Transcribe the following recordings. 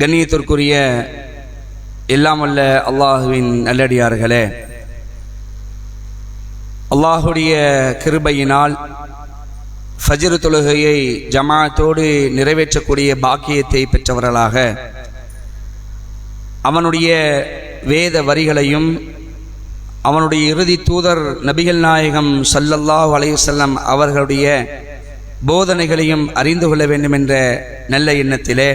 கண்ணியத்திற்குரிய எல்லாம் அல்ல அல்லாஹுவின் நல்லடியார்களே அல்லாஹுடைய கிருபையினால் ஃபஜ்ர் தொழுகையை ஜமாத்தோடு நிறைவேற்றக்கூடிய பாக்கியத்தை பெற்றவர்களாக அவனுடைய வேத வரிகளையும் அவனுடைய இறுதி தூதர் நபிகள் நாயகம் சல்லல்லாஹு அலையுசல்லம் அவர்களுடைய போதனைகளையும் அறிந்து கொள்ள வேண்டும் என்ற நல்ல எண்ணத்திலே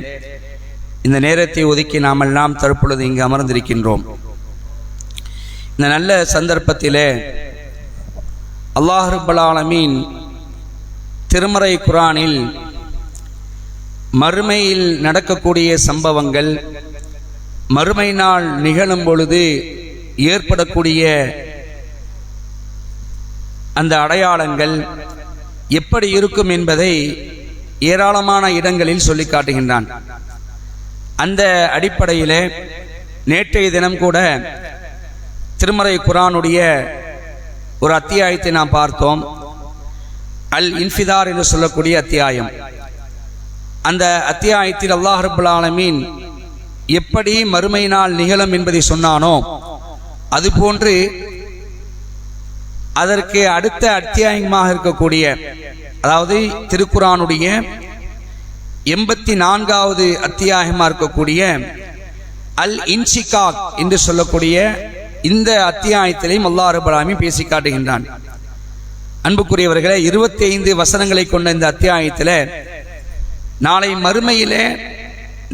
இந்த நேரத்தை ஒதுக்கி நாமெல்லாம் தற்பொழுது இங்கு அமர்ந்திருக்கின்றோம். இந்த நல்ல சந்தர்ப்பத்திலே அல்லாஹ் திருமறை குரானில் மறுமையில் நடக்கக்கூடிய சம்பவங்கள் மறுமை நாள் நிகழும் பொழுது ஏற்படக்கூடிய அந்த அடையாளங்கள் எப்படி இருக்கும் என்பதை ஏராளமான இடங்களில் சொல்லி காட்டுகின்றான். அந்த அடிப்படையிலே நேற்றைய தினம் கூட திருமறை குரானுடைய ஒரு அத்தியாயத்தை நாம் பார்த்தோம். அல் இன்ஃபிதார் என்று சொல்லக்கூடிய அத்தியாயம். அந்த அத்தியாயத்தில் அல்லாஹ் ரபுல் ஆலமீன் எப்படி மறுமை நாள் நிகழும் என்பதை சொன்னானோ அதுபோன்று அதற்கு அடுத்த அத்தியாயமாக இருக்கக்கூடிய அதாவது திருக்குறானுடைய எண்பத்தி நான்காவது அத்தியாயமாக இருக்கக்கூடிய அல் இன்சிகாக் என்று சொல்லக்கூடிய இந்த அத்தியாயத்திலையும் அல்லா ரபுலாமி பேசி காட்டுகின்றான். அன்புக்குரியவர்களே இருபத்தி ஐந்து வசனங்களை கொண்ட இந்த அத்தியாயத்தில் நாளை மறுமையிலே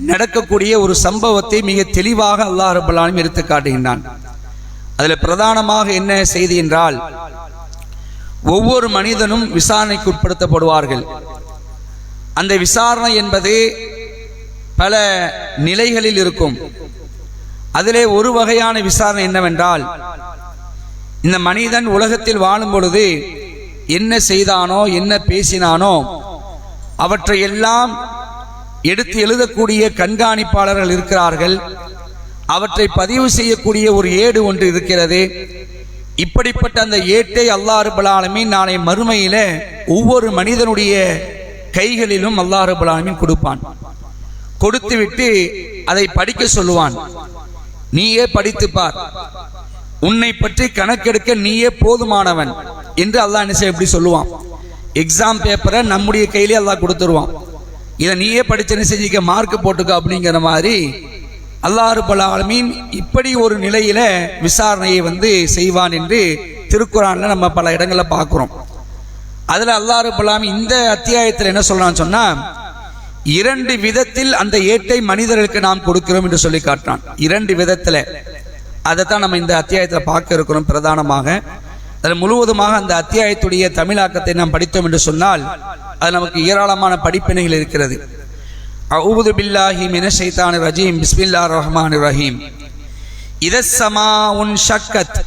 நடக்கக்கூடிய ஒரு சம்பவத்தை மிக தெளிவாக அல்லாஹ் ரபுல்லாலும் எடுத்து காட்டுகின்றான். அதில் பிரதானமாக என்ன செய்தி என்றால் ஒவ்வொரு மனிதனும் விசாரணைக்கு உட்படுத்தப்படுவார்கள். அந்த விசாரணை என்பது பல நிலைகளில் இருக்கும். அதிலே ஒரு வகையான விசாரணை என்னவென்றால் இந்த மனிதன் உலகத்தில் வாழும் பொழுது என்ன செய்தானோ என்ன பேசினானோ அவற்றையெல்லாம் எடுத்து எழுதக்கூடிய கண்காணிப்பாளர்கள் இருக்கிறார்கள். அவற்றை பதிவு செய்யக்கூடிய ஒரு ஏடு ஒன்று இருக்கிறது. இப்படிப்பட்ட அந்த ஏட்டை அல்லாறுபலாலுமே நாளை மறுமையில் ஒவ்வொரு மனிதனுடைய கைகளிலும் அல்லாஹ் கொடுப்பான். கொடுத்து விட்டு அதை படிக்க சொல்லுவான். நீயே படித்து பார். உன்னை பற்றி கணக்கெடுக்க நீயே போதுமானவன் என்று அல்லாஹ் நிசை எப்படி சொல்லுவான். எக்ஸாம் பேப்பரை நம்முடைய கையிலே அல்லாஹ் கொடுத்துருவான். இதை நீயே படிச்சு செஞ்சிக்க மார்க் போட்டுக்க அப்படிங்கிற மாதிரி அல்லாஹ் ஆலமீன் இப்படி ஒரு நிலையில விசாரணையை வந்து செய்வான் என்று திருக்குறான்ல நம்ம பல இடங்களில் பார்க்குறோம். அதில் அல்லாஹ் ரபுல்லாமி இந்த அத்தியாயத்தில் என்ன சொல்கிறான்னு சொன்னால் இரண்டு விதத்தில் அந்த ஏட்டை மனிதர்களுக்கு நாம் கொடுக்கிறோம் என்று சொல்லி காட்டுறான். இரண்டு விதத்தில். அதைத்தான் நம்ம இந்த அத்தியாயத்தில் பார்க்க இருக்கிறோம் பிரதானமாக. அதில் முழுவதுமாக அந்த அத்தியாயத்துடைய தமிழாக்கத்தை நாம் படித்தோம் என்று சொன்னால் அது நமக்கு ஏராளமான படிப்பினைகள் இருக்கிறது. அவுது பில்லாஹி மின ஷைத்தான் ரஜீம் பிஸ்மில்லா ரஹ்மான் ரஹீம். இதசமா உன் ஷக்கத்.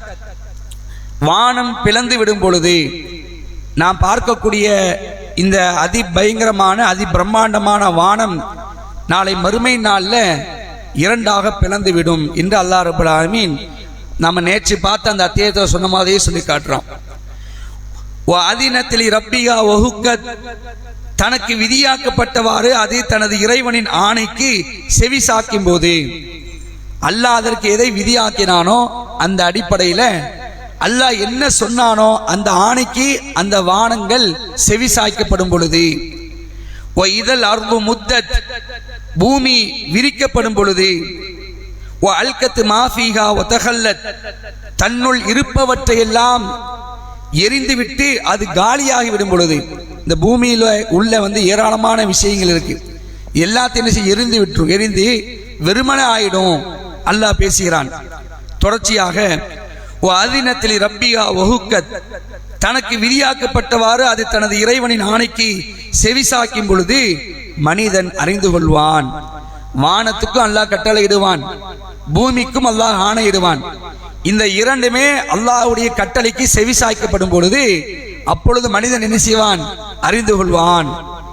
வானம் பிளந்து விடும் பொழுது நாம் பார்க்கக்கூடிய இந்த அதி பயங்கரமான அதி பிரம்மாண்டமான வானம் நாளை மறுமை நாளில் இரண்டாக பிளந்து விடும் என்று அல்லா ரபுல் நம்ம நேற்று பார்த்து அந்த அத்தியத்தை சொன்ன மாதிரியே சொல்லி காட்டுறோம் அதினத்தில் ரப்பியா வகுக்க தனக்கு விதியாக்கப்பட்டவாறு அது தனது இறைவனின் ஆணைக்கு செவி சாக்கும் போது அல்லாதற்கு அதற்கு எதை விதியாக்கினானோ அந்த அடிப்படையில் அல்லாஹ் என்ன சொன்னானோ அந்த ஆணைக்கு அந்த வானங்கள் செவி சாய்க்கப்படும் பொழுது ஓ இதழ் அர்வு முத்தத் பூமி விரிக்கப்படும் பொழுது ஓ அல்கத்து மாஃபீகா ஒத்தகல்லத் தன்னுள் இருப்பவற்றையெல்லாம் எரிந்துவிட்டு அது காலியாகி விடும் பொழுது இந்த பூமியில் உள்ள வந்து ஏராளமான விஷயங்கள் இருக்கு. எல்லாத்தையும் எரிந்து விட்டுரும். எரிந்து வெறுமனை ஆயிடும். அல்லாஹ் பேசுகிறான். தொடர்ச்சியாக ஓ அதினத்தில் ரப்பியா ஒஹுக்கத் தனக்கு விதியாக்கப்பட்டவாறு அது தனது இறைவனின் ஆணைக்கு செவிசாக்கும் பொழுது மனிதன் அறிந்து கொள்வான். வானத்துக்கும் அல்லாஹ் கட்டளையிடுவான். பூமிக்கும் அல்லாஹ் ஆணையிடுவான். இந்த இரண்டுமே அல்லாஹுடைய கட்டளைக்கு செவிசாய்க்கப்படும் பொழுது அப்பொழுது மனிதன் என்ன செய்வான்? அறிந்து கொள்வான்.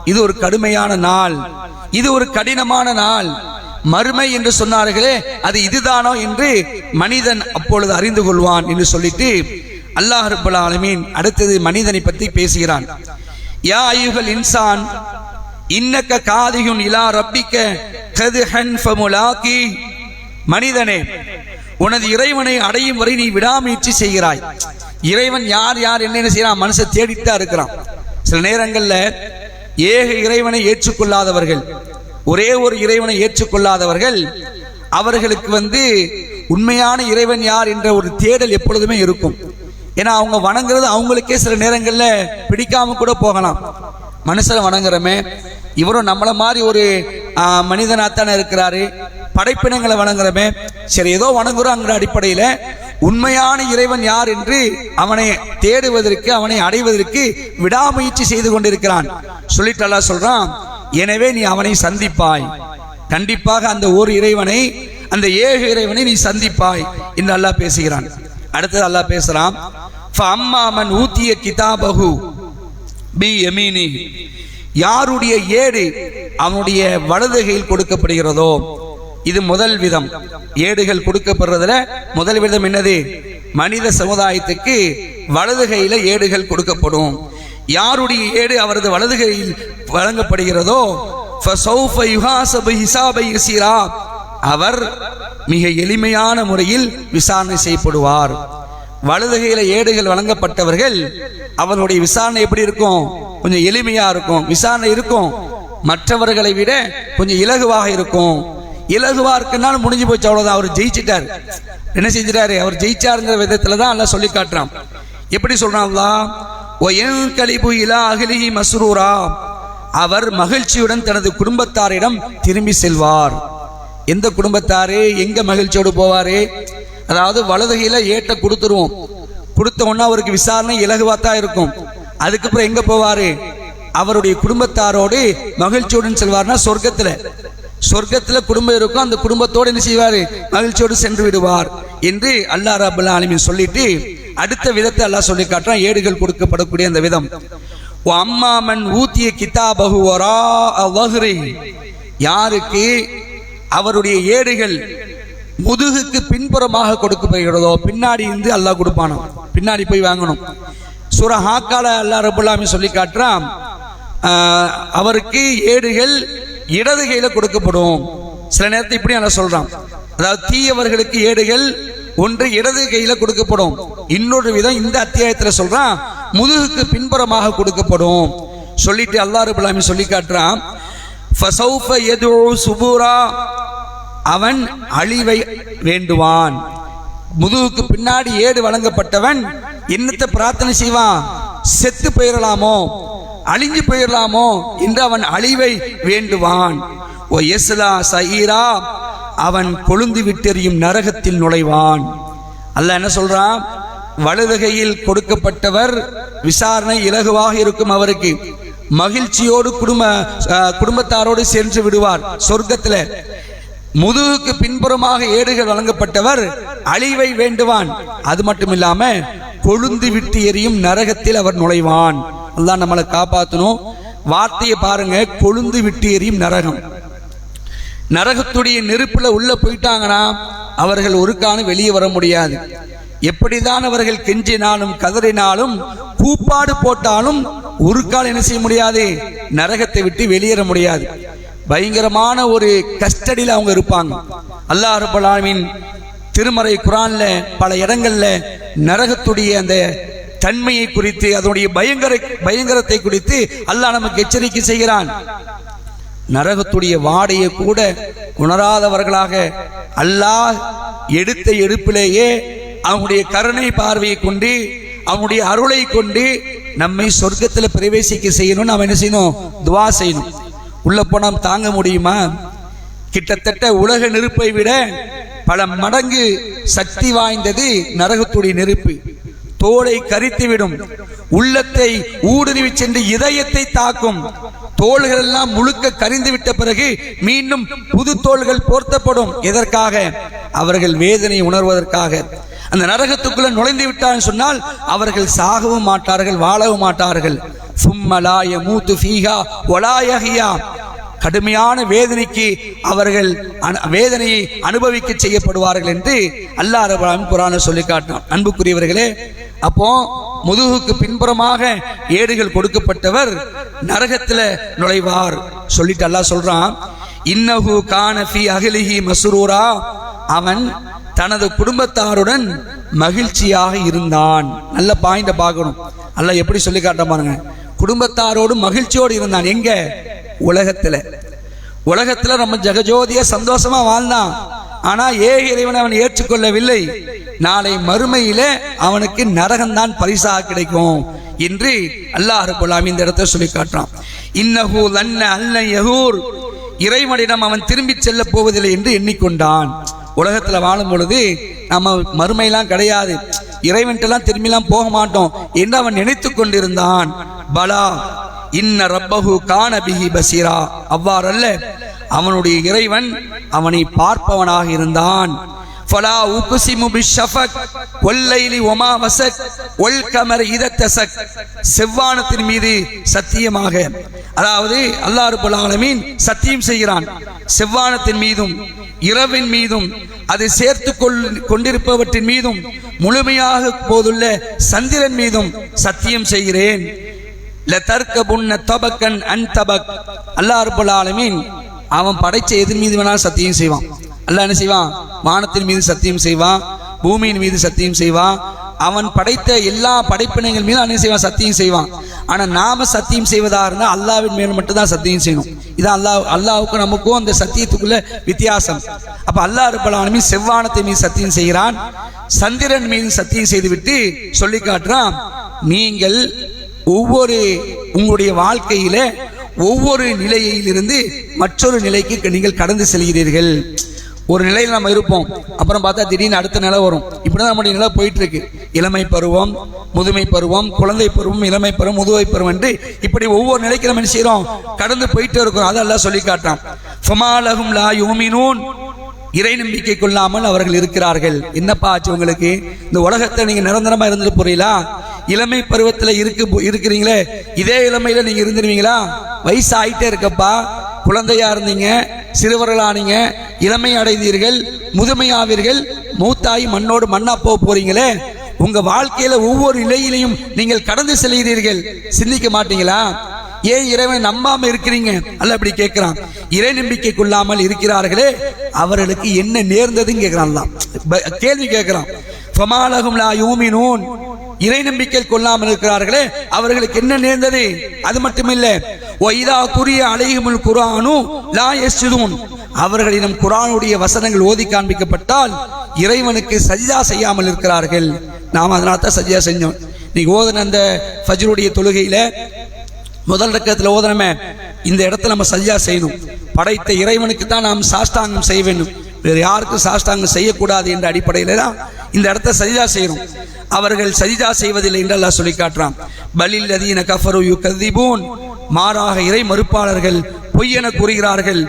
இது ஒரு கடுமையான நாள். இது ஒரு கடினமான நாள். மறுமை என்று சொன்னார்களே அது இதுதானோ என்று மனிதன் அப்பொழுது அறிந்து கொள்வான் என்று சொல்லிட்டு அல்லாஹ் ரபுல் ஆலமீன் அடுத்தது மனிதனை பற்றி பேசுகிறான். யா ஐயுகள் இன்சான் இன்னக்க காதியுன் இலா ரப்பிக்க கதுஹன் ஃபமுலாக்கி. மனிதனே உனது இறைவனை அடையும் வரை நீ விடாமுயற்சி செய்கிறாய். இறைவன் யார் யார் என்னென்ன செய்யறான் மனசை தேடித்தான் இருக்கிறான். சில நேரங்களில் ஏக இறைவனை ஏற்றுக்கொள்ளாதவர்கள் ஒரே ஒரு இறைவனை ஏற்றுக்கொள்ளாதவர்கள் அவர்களுக்கு வந்து உண்மையான இறைவன் யார் என்ற ஒரு தேடல் எப்பொழுதுமே இருக்கும். ஏன்னா அவங்க வணங்குறது அவங்களுக்கே சில நேரங்களில் பிடிக்காம கூட போகலாம். மனுஷனை வணங்குறமே இவரும் நம்மளை மாதிரி ஒரு மனிதனாத்தானே இருக்கிறாரு. படைப்பினங்களை வணங்குறமே சரி ஏதோ வணங்குறோங்கிற அடிப்படையில் உண்மையான இறைவன் யார் என்று அவனை தேடுவதற்கு அவனை அடைவதற்கு விடாமுயற்சி செய்து கொண்டிருக்கிறான். சொல்லிட்டு அல்லாஹ் சொல்றான் எனவே நீ அவனை சந்திப்பாய். கண்டிப்பாக அந்த ஒரு இறைவனை அந்த ஏழு இறைவனை நீ சந்திப்பாய் என்று அல்லாஹ் பேசுகிறான். அடுத்தது அல்லாஹ் பேசுறான் அம்மா ஊத்திய கிதாபகு பி எமீனி யாருடைய ஏடு அவனுடைய வலதுகையில் கொடுக்கப்படுகிறதோ இது முதல் விதம். ஏடுகள் கொடுக்கப்படுறதுல முதல் விதம் என்னது? மனித சமுதாயத்துக்கு வலதுகையில ஏடுகள் கொடுக்கப்படும். யாருடைய ஏடு அவரது வலதுகையில் வழங்கப்படுகிறதோ ஹிசாபை அவர் மிக எளிமையான முறையில் விசாரணை செய்யப்படுவார். வலதுகையில ஏடுகள் வழங்கப்பட்டவர்கள் அவருடைய விசாரணை எப்படி இருக்கும்? கொஞ்சம் எளிமையா இருக்கும். விசாரணை இருக்கும். மற்றவர்களை விட கொஞ்சம் இலகுவாக இருக்கும். இலகுவா இருக்குனால முடிஞ்சு போச்சு அவ்வளவுதான். அவர் ஜெயிச்சிட்டார். என்ன செஞ்சிட்டாரு? அவர் ஜெயிச்சாருங்கிற விதத்துல தான் எல்லாம் சொல்லி காட்டுறான். எப்படி சொல்கிறாங்களா கலிபு இலா மஸ்ரூரா அவர் மகிழ்ச்சியுடன் தனது குடும்பத்தாரிடம் திரும்பி செல்வார். எந்த குடும்பத்தாரே எங்க மகிழ்ச்சியோடு போவாரு? அதாவது வலதுகையில ஏட்ட கொடுத்துருவோம். கொடுத்த உடனே அவருக்கு விசாரணை இலகுவா தான் இருக்கும். அதுக்கப்புறம் எங்க போவாரு? அவருடைய குடும்பத்தாரோடு மகிழ்ச்சியுடன் செல்வார்னா சொர்க்கத்துல. சொர்க்கத்துல குடும்பம் இருக்கும் அந்த குடும்பத்தோடு என்ன செய்வாரு? மகிழ்ச்சியோடு சென்று விடுவார் என்று அல்லா ரபுல்லா ஆலமீன் சொல்லிட்டு அடுத்த விதத்தை எல்லாம் சொல்லி காட்டுறான். ஏடுகள் கொடுக்கப்படக்கூடிய அந்த விதம். அம்மாமன் ஊத்திய கிதாபகு வரா வஹ்ரி." யாருக்கு அவருடைய ஏடுகள் முதுகுக்கு பின்புறமாக கொடுக்கப்படுகிறதோ பின்னாடி இருந்து அல்லாஹ் கொடுப்பானோ பின்னாடி போய் வாங்கணும். சுர ஹாக்கால அல்லாஹ் ரபுல்லாமி சொல்லி காட்டுறான் அவருக்கு ஏடுகள் இடது கையில கொடுக்கப்படும். சில நேரத்தை இப்படி நல்லா சொல்றான். அதாவது தீயவர்களுக்கு ஏடுகள் ஒன்று இடது கையில கொடுக்கப்படும். இன்னொரு விதம் இந்த அத்தியாயத்துல சொல்றான் முதுகுக்கு பின்புறமாக கொடுக்கப்படும். சொல்லிட்டு அல்லாஹ் ரபுல்லாமி சொல்லி காட்டுறான் ஃபசௌஃப சுபூரா. அவன் அழிவை வேண்டுவான். முதுகுக்கு பின்னாடி ஏடு வழங்கப்பட்டவன் என்னத்தை பிரார்த்தனை செய்வான்? செத்து போயிடலாமோ அழிஞ்சு போயிடலாமோ என்று அவன் அழிவை வேண்டுவான். ஓ எஸ்லா சஹீரா அவன் கொழுந்து விட்டெறியும் நரகத்தில் நுழைவான். அல்ல என்ன சொல்றான்? வலதுகையில் கொடுக்கப்பட்டவர் விசாரணை இலகுவாக இருக்கும் அவருக்கு. மகிழ்ச்சியோடு குடும்ப குடும்பத்தாரோடு சென்று விடுவார் சொர்க்கத்தில். முதுகுக்கு பின்புறமாக ஏடுகள் வழங்கப்பட்டவர் அழிவை வேண்டுவான். அது மட்டும் இல்லாம கொழுந்து விட்டு எரியும் நரகத்தில் அவர் நுழைவான். அதான் நம்மளை காப்பாற்றணும் வார்த்தையை பாருங்க கொழுந்து விட்டு எரியும் நரகம். நரகத்துடைய நெருப்புல உள்ள போயிட்டாங்கன்னா அவர்கள் ஒருக்கானு வெளியே வர முடியாது. எப்படிதான் அவர்கள் கெஞ்சினாலும் கதறினாலும் கூப்பாடு போட்டாலும் ஒரு கால் என்ன செய்ய முடியாது? நரகத்தை விட்டு வெளியேற முடியாது. பயங்கரமான ஒரு கஸ்டடியில் அவங்க இருப்பாங்க. அல்லாஹ் ரப்பல் திருமறை குரான்ல பல இடங்கள்ல நரகத்துடைய அந்த தன்மையை குறித்து அதனுடைய பயங்கர பயங்கரத்தை குறித்து அல்லாஹ் நமக்கு எச்சரிக்கை செய்கிறான். நரகத்துடைய வாடையை கூட உணராதவர்களாக அல்லாஹ் எடுத்த எடுப்பிலேயே அவனுடைய கருணை பார்வையை கொண்டு அவனுடைய அருளை கொண்டு நம்மை சொர்க்கத்தில் பிரவேசிக்க செய்யணும்னு அவன் என்ன செய்யணும்? துவா செய்யணும். உள்ள போனால் தாங்க முடியுமா? கிட்டத்தட்ட உலக நெருப்பை விட பல மடங்கு சக்தி வாய்ந்தது நரகத்துடைய நெருப்பு. தோலை கரித்துவிடும். உள்ளத்தை ஊடுருவி சென்று இதயத்தை தாக்கும். தோள்கள் எல்லாம் முழுக்க கரிந்து விட்ட பிறகு மீண்டும் புது தோள்கள் போர்த்தப்படும். எதற்காக? அவர்கள் வேதனை உணர்வதற்காக. அந்த நரகத்துக்குள்ள நுழைந்து விட்டான்னு சொன்னால் அவர்கள் சாகவும் மாட்டார்கள் வாழவும் மாட்டார்கள். சும்மலாய மூத்து ஃபீகா ஒலாயகியா கடுமையான வேதனைக்கு அவர்கள் அனு- வேதனையை அனுபவிக்க செய்யப்படுவார்கள் என்று அல்லாஹ் ரபுல்லாமின் குரான சொல்லி காட்டினான். அன்புக்குரியவர்களே அப்போ முதுகுக்கு பின்புறமாக ஏடுகள் கொடுக்கப்பட்டவர் நரகத்தில் நுழைவார் சொல்லிட்டு அல்லாஹ் சொல்றான் இன்னஹு கானஃபி அகிலிஹி அகலிஹி அவன் தனது குடும்பத்தாருடன் மகிழ்ச்சியாக இருந்தான். நல்ல பாயிண்ட பார்க்கணும். அல்ல எப்படி சொல்லி காட்ட பாருங்க. குடும்பத்தாரோடு மகிழ்ச்சியோடு இருந்தான். எங்க? உலகத்தில். உலகத்தில் நம்ம ஜெகஜோதிய சந்தோஷமாக வாழ்ந்தான். ஆனால் ஏ இறைவனை அவன் ஏற்றுக்கொள்ளவில்லை. நாளை மறுமையிலே அவனுக்கு நரகம்தான் பரிசாக கிடைக்கும் என்று அல்லாஹ் ரபுல்லாம் இந்த இடத்தை சொல்லி காட்டுறான். இன்னஹூ லன்ன அல்ல யகூர் இறைவனிடம் அவன் திரும்பி செல்ல போவதில்லை என்று எண்ணிக்கொண்டான். உலகத்தில் வாழும் பொழுது நம்ம மறுமையெல்லாம் கிடையாது. இறைவன்ட்டெல்லாம் திரும்பிலாம் போக மாட்டோம் என்று அவன் நினைத்து கொண்டிருந்தான். பலா இன்ன ரப்பஹு கான பிஹி பசீரா. அவ்வாறல்ல அவனுடைய இறைவன் அவனை பார்ப்பவனாக இருந்தான். ஃபலா உக்ஸிமு பிஷஃபக் வல்லைலி வமா வசக் வல் கமர் இதத்தஸக் செவ்வானத்தின் மீது சத்தியமாக அதாவது அல்லாஹ் ரப்பல் ஆலமீன் சத்தியம் செய்கிறான். செவ்வானத்தின் மீதும் இரவின் மீதும் அதை சேர்த்து கொள் கொண்டிருப்பவற்றின் மீதும் முழுமையாக போதுள்ள சந்திரன் மீதும் சத்தியம் செய்கிறேன். அவன் படைச்ச எதிர் மீது வேணாலும் சத்தியம் செய்வான். அல்லாஹ் என்ன செய்வான்? வானத்தின் மீது சத்தியம் செய்வான் பூமியின் மீது சத்தியம் செய்வான். அவன் படைத்த எல்லா படைப்பினங்கள் மீது என்ன செய்வான்? சத்தியம் செய்வான். ஆனா நாம சத்தியம் செய்வதாக இருந்தால் அல்லாவின் மேல் மட்டும்தான் சத்தியம் செய்யணும். இதான் அல்லாஹ் அல்லாவுக்கும் நமக்கும் அந்த சத்தியத்துக்குள்ள வித்தியாசம். அப்ப அல்லாஹ் ரப்பல் செவ்வானத்தை மீது சத்தியம் செய்கிறான் சந்திரன் மீது சத்தியம் செய்துவிட்டு சொல்லி காட்டுறான் நீங்கள் ஒவ்வொரு உங்களுடைய வாழ்க்கையில ஒவ்வொரு நிலையிலிருந்து மற்றொரு நிலைக்கு நீங்கள் கடந்து செல்கிறீர்கள். ஒரு நிலையில் நம்ம இருப்போம். அப்புறம் பார்த்தா திடீர்னு அடுத்த நிலை வரும். இப்படிதான் நம்முடைய நிலை போயிட்டு இருக்கு இளமை பருவம் முதுமை பருவம் குழந்தை பருவம் இளமை பருவம் முதுமை பருவம் என்று இப்படி ஒவ்வொரு நிலைக்கு நம்ம என்ன செய்யறோம் கடந்து போயிட்டு இருக்கோம் அதெல்லாம் சொல்லி காட்டான் ஃபமாலஹும் லா யூமினூன். இறை நம்பிக்கை கொள்ளாமல் அவர்கள் இருக்கிறார்கள். என்னப்பா ஆச்சு உங்களுக்கு? இந்த உலகத்தை நீங்க நிரந்தரமா இருந்துட்டு போறீங்களா? இளமை பருவத்தில் இருக்கு இருக்கிறீங்களே இதே இளமையில் நீங்கள் இருந்துருவீங்களா? வயசு ஆகிட்டே இருக்கப்பா குழந்தையா இருந்தீங்க சிறுவர்களானீங்க இளமை அடைந்தீர்கள் முதுமையாவீர்கள் மூத்தாய் மண்ணோடு மண்ணா போக போறீங்களே உங்க வாழ்க்கையில ஒவ்வொரு நிலையிலையும் நீங்கள் கடந்து செல்கிறீர்கள். சிந்திக்க மாட்டீங்களா? ஏன் இறைவன் நம்பாம இருக்கிறீங்க? அல்ல அப்படி கேட்கிறான். இறை நம்பிக்கை கொள்ளாமல் இருக்கிறார்களே அவர்களுக்கு என்ன நேர்ந்ததுன்னு கேட்கிறான் ப- கேள்வி கேட்கிறான். பமாலகும் லா யூமினூன் இறை நம்பிக்கை கொள்ளாமல் இருக்கிறார்களே அவர்களுக்கு என்ன நேர்ந்தது? அது மட்டுமில்ல ஒய்தா குரிய அலைஹுமுல் குரானு லா யஸ்ஜுதூன் அவர்களிடம் குரானுடைய வசனங்கள் ஓதி காண்பிக்கப்பட்டால் இறைவனுக்கு சஜிதா செய்யாமல் இருக்கிறார்கள். நாம் அதனால தான் சஜிதா செஞ்சோம். நீங்க ஓதுன அந்த ஃபஜ்ருடைய தொழுகையில முதல் ரக்கத்தில் ஓதனமே இந்த இடத்துல நம்ம சஜ்ஜா செய்யணும். படைத்த இறைவனுக்கு தான் நாம் சாஷ்டாங்கம் செய்ய வேண்டும். வேறு யாருக்கும் சாஷ்டாங்கம் செய்யக்கூடாது என்ற அடிப்படையில் தான் இந்த இடத்த சஜிதா செய்கிறோம் அவர்கள் சஜிதா செய்வதில்லை என்று அல்லாஹ் சொல்லி காட்டுறான். பலில் அதீன கஃபரு யுகதிபூன் மாறாக இறை மறுப்பாளர்கள் பொய்யென கூறுகிறார்கள்.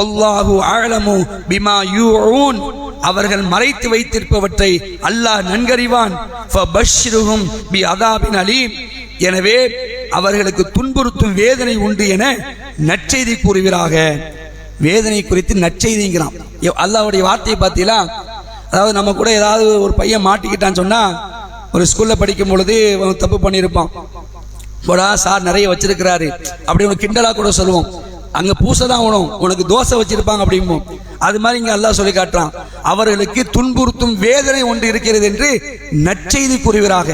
ஒல்லாஹு ஆழமு பிமா யூன் அவர்கள் மறைத்து வைத்திருப்பவற்றை அல்லாஹ் நன்கறிவான். பி அதாபின் அலீம். எனவே அவர்களுக்கு துன்புறுத்தும் வேதனை உண்டு என நற்செய்தி கூறுகிறாக. வேதனை குறித்து நற்செய்திங்கிறான். அல்லாவுடைய வார்த்தையை பார்த்தீங்களா அதாவது நம்ம கூட ஏதாவது ஒரு பையன் மாட்டிக்கிட்டான்னு சொன்னால் ஒரு ஸ்கூலில் படிக்கும் பொழுது தப்பு பண்ணியிருப்பான் போடா சார் நிறைய வச்சிருக்கிறாரு. அப்படி உனக்கு கிண்டலாக கூட சொல்லுவோம். அங்கே பூசை தான் உணவும் உனக்கு தோசை வச்சிருப்பாங்க அப்படிம்போம். அது மாதிரி இங்கே அல்லாஹ் சொல்லி காட்டுறான். அவர்களுக்கு துன்புறுத்தும் வேதனை ஒன்று இருக்கிறது என்று நற்செய்தி கூறுகிறாக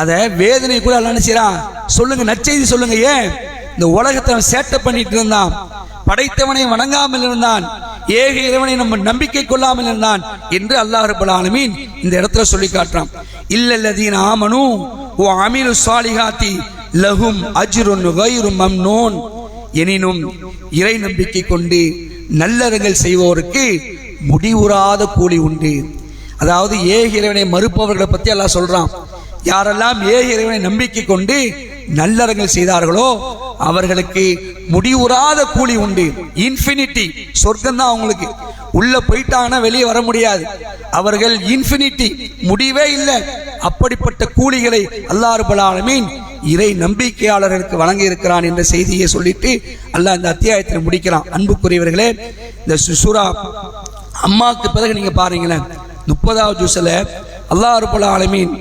அதை வேதனை கூட அல்ல என்ன சொல்லுங்க நற்செய்தி சொல்லுங்க ஏன்? இந்த உலகத்தை சேட்டை பண்ணிட்டு இருந்தான். படைத்தவனை வணங்காமல் இருந்தான். ஏக இறைவனை நம்ம நம்பிக்கை கொள்ளாமல் இருந்தான் என்று அல்லாஹ் ரப்பல் ஆலமீன் இந்த இடத்துல சொல்லி காட்டுறான். இல்லல்லதீன் ஆமனு ஓ அமீரு சாலிஹாத்தி லஹும் அஜ்ருன் கைரு மம்னோன். எனினும் இறை நம்பிக்கை கொண்டு நல்லறங்கள் செய்வோருக்கு முடிவுறாத கூலி உண்டு. அதாவது ஏக இறைவனை மறுப்பவர்களை பற்றி எல்லாம் சொல்கிறான் யாரெல்லாம் ஏக இறைவனை நம்பிக்கை கொண்டு நல்லறங்கள் செய்தார்களோ அவர்களுக்கு முடிவுறாத கூலி உண்டு. இன்ஃபினிட்டி சொர்க்கம் தான் அவங்களுக்கு. உள்ள போயிட்டாங்கன்னா வெளியே வர முடியாது. அவர்கள் இன்ஃபினிட்டி முடிவே இல்லை. அப்படிப்பட்ட கூலிகளை அல்லாஹ் ரப்பல் இறை நம்பிக்கையாளர்களுக்கு வழங்கி இருக்கிறான் என்ற செய்தியை சொல்லிட்டு அல்லாஹ் இந்த அத்தியாயத்தில் முடிக்கிறான். அன்புக்குரியவர்களே இந்த சுசுரா அம்மாவுக்கு பிறகு நீங்க பாருங்களேன். முப்பதாவது ஜூஸில் அல்லாஹ் ரப்பல் ஆலமீன்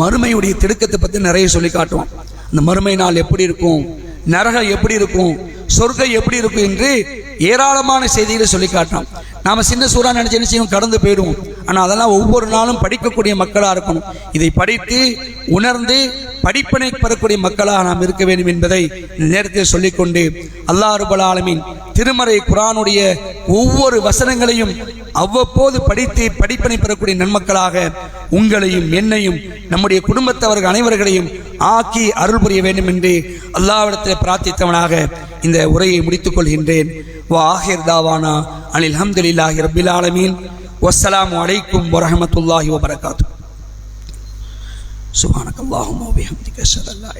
மறுமையுடைய திடுக்கத்தை பற்றி நிறைய சொல்லி காட்டுவோம் அந்த மறுமை நாள் எப்படி இருக்கும்? நரகம் எப்படி இருக்கும்? சொர்க்கம் எப்படி இருக்கும் என்று ஏராளமான செய்திகளை சொல்லி காட்டுறான் நாம் சின்ன சூறா நினச்சி என்ன செய்யும் கடந்து போயிடுவோம். ஆனால் அதெல்லாம் ஒவ்வொரு நாளும் படிக்கக்கூடிய மக்களாக இருக்கணும். இதை படித்து உணர்ந்து படிப்பினை பெறக்கூடிய மக்களாக நாம் இருக்க வேண்டும் என்பதை நேரத்தில் சொல்லிக்கொண்டு அல்லாஹ் ஆலமின் ஆலமீன் திருமறை குரானுடைய ஒவ்வொரு வசனங்களையும் அவ்வப்போது படித்து படிப்பினை பெறக்கூடிய நன்மக்களாக உங்களையும் என்னையும் நம்முடைய குடும்பத்தவர்கள் அனைவர்களையும் ஆக்கி அருள் புரிய வேண்டும் என்று அல்லாவிடத்தில் பிரார்த்தித்தவனாக இந்த உரையை முடித்துக் கொள்கின்றேன். வா ஆஹிர் தாவானா அனில் ஹம்துலில்லாஹி ரபில் ஆலமீன். வஸ்ஸலாமு அலைக்கும் வரஹமத்துல்லாஹி வபரகாத்து சுபானக் அல்லாஹும் வபிஹம்திக அஷ்ஹது அல்லா